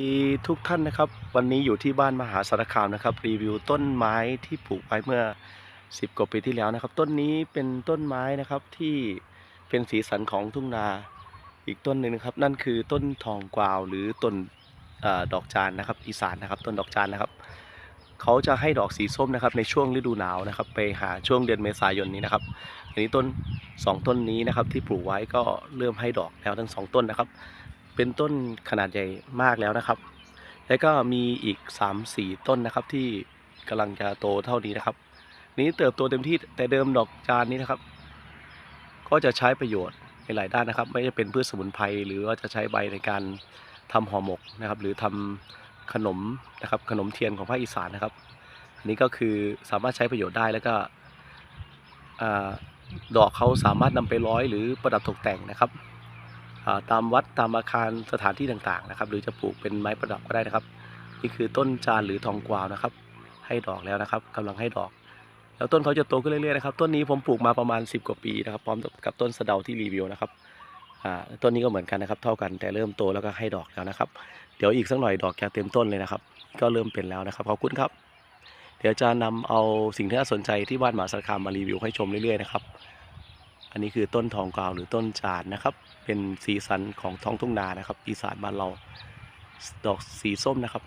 ดีทุกท่านนะครับวันนี้อยู่ที่บ้านมหาสารคามนะครับ รีวิวต้นไม้ที่ปลูกไว้เมื่อ 10 กว่าปีที่แล้วนะครับ ต้นนี้เป็นต้นไม้นะครับที่เป็นสีสันของทุ่งนาอีกต้นหนึ่งนะครับ นั่นคือต้นทองกวาวหรือต้นอดอกจานนะครับ อีสานนะครับ ต้นดอกจานนะครับ เขาจะให้ดอกสีส้มนะครับ ในช่วงฤดูหนาวนะครับ ไปหาช่วงเดือนเมษายนนี้นะครับอันนี้ต้นสองต้นนี้นะครับที่ปลูกไว้ก็เริ่มให้ดอกแล้วทั้งสองต้นนะครับ เป็นต้นขนาดใหญ่มากแล้วนะครับ แล้วก็มีอีก 3-4 ต้นนะครับที่กำลังจะโตเท่านี้นะครับ นี้เติบโตเต็มที่แต่เดิมดอกจานนี้นะครับ ก็จะใช้ประโยชน์ในหลายด้านนะครับ ไม่ว่าจะเป็นพืชสมุนไพรหรือว่าจะใช้ใบในการทำห่อหมกนะครับ หรือทำขนมนะครับ ขนมเทียนของภาคอีสานนะครับอันนี้ก็คือสามารถใช้ประโยชน์ได้แล้วก็ดอกเขาสามารถนำไปร้อยหรือประดับตกแต่งนะครับ ตามวัดตามอาคารสถานที่ต่างๆนะครับ หรือจะปลูกเป็นไม้ประดับก็ได้นะครับ นี่คือต้นจานหรือทองกวาวนะครับ ให้ดอกแล้วนะครับกำลังให้ดอก แล้วต้นเขาจะโตขึ้นเรื่อยๆนะครับต้นนี้ผมปลูกมาประมาณ 10 กว่าปีนะครับพร้อมกับต้นสะเดาที่รีวิวนะครับต้นนี้ก็เหมือนกันนะครับ เท่ากันแต่เริ่มโตแล้วก็ให้ดอกแล้วนะครับ เดี๋ยวอีกสักหน่อยดอกจะเต็มต้นเลยนะครับ ก็เริ่มเป็นแล้วนะครับขอบคุณครับ เดี๋ยวจะนำเอาสิ่งที่น่าสนใจที่บ้านหมาสารคามมารีวิวให้ชมเรื่อยๆนะครับ อันนี้คือต้นทองกวาวหรือต้นจานนะครับ เป็นสีสันของท้องทุ่งนานะครับอีสานบ้านเราดอกสีส้มนะครับ